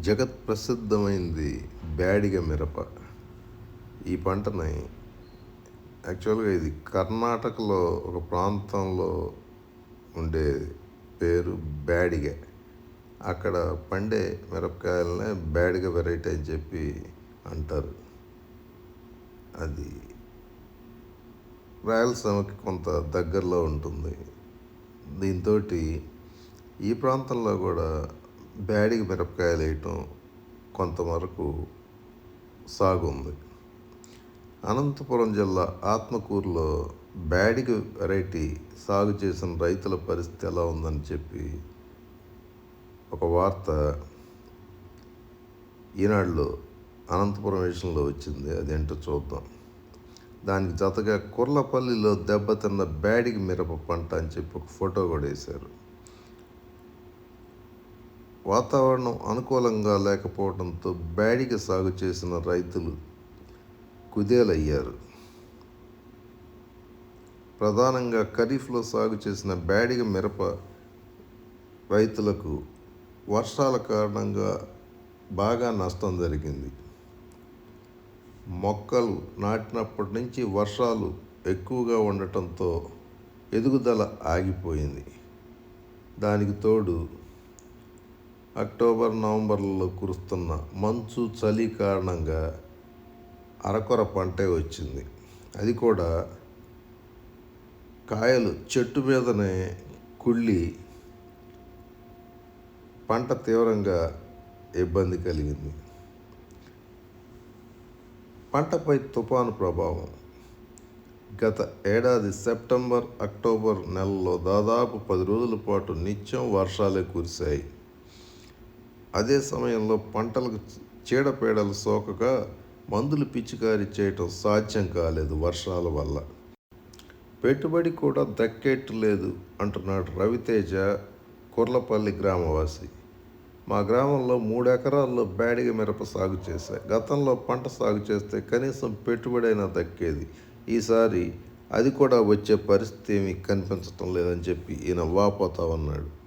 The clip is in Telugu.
జగత్ ప్రసిద్ధమైంది బ్యాడిగ మిరప. ఈ పంటని యాక్చువల్గా ఇది కర్ణాటకలో ఒక ప్రాంతంలో ఉండే పేరు బ్యాడిగ. అక్కడ పండే మిరపకాయలనే బ్యాడిగ వెరైటీ అని చెప్పి అంటారు. అది రాయలసీమకి కొంత దగ్గరలో ఉంటుంది. దీంతో ఈ ప్రాంతంలో కూడా బ్యాడికి మిరపకాయలు వేయటం కొంతవరకు సాగు ఉంది అనంతపురం జిల్లా ఆత్మకూరులో బ్యాడికి వెరైటీ సాగు చేసిన రైతుల పరిస్థితి ఎలా ఉందని చెప్పి ఒక వార్త ఈనాడులో అనంతపురం విషయంలో వచ్చింది. అదేంటో చూద్దాం. దానికి జతగా కుర్లపల్లిలో దెబ్బతిన్న బ్యాడికి మిరప పంట అని చెప్పి ఒక ఫోటో కూడా వేశారు. వాతావరణం అనుకూలంగా లేకపోవడంతో బ్యాడిగ సాగు చేసిన రైతులు కుదేలయ్యారు. ప్రధానంగా ఖరీఫ్లో సాగు చేసిన బ్యాడిగ మిరప రైతులకు వర్షాల కారణంగా బాగా నష్టం జరిగింది. మొక్కలు నాటినప్పటి నుంచి వర్షాలు ఎక్కువగా ఉండటంతో ఎదుగుదల ఆగిపోయింది. దానికి తోడు అక్టోబర్ నవంబర్లలో కురుస్తున్న మంచు చలి కారణంగా అరకొర పంటే వచ్చింది. అది కూడా కాయలు చెట్టు మీదనే కుళ్ళి పంట తీవ్రంగా ఇబ్బంది కలిగింది. పంటపై తుఫాను ప్రభావం. గత ఏడాది సెప్టెంబర్ అక్టోబర్ నెలలో దాదాపు పది రోజుల పాటు నిత్యం వర్షాలే కురిశాయి. అదే సమయంలో పంటలకు చీడపీడలు సోకగా మందులు పిచికారీ చేయటం సాధ్యం కాలేదు వర్షాల వల్ల. పెట్టుబడి కూడా దక్కేట్టు లేదు అంటున్నాడు రవితేజ కుర్లపల్లి గ్రామవాసి. మా గ్రామంలో మూడు ఎకరాల్లో బ్యాడిగ మిరప సాగు చేశా. గతంలో పంట సాగు చేస్తే కనీసం పెట్టుబడి అయినా దక్కేది. ఈసారి అది కూడా వచ్చే పరిస్థితి ఏమీ కనిపించటం లేదని చెప్పి ఈయన వాపోతా ఉన్నాడు.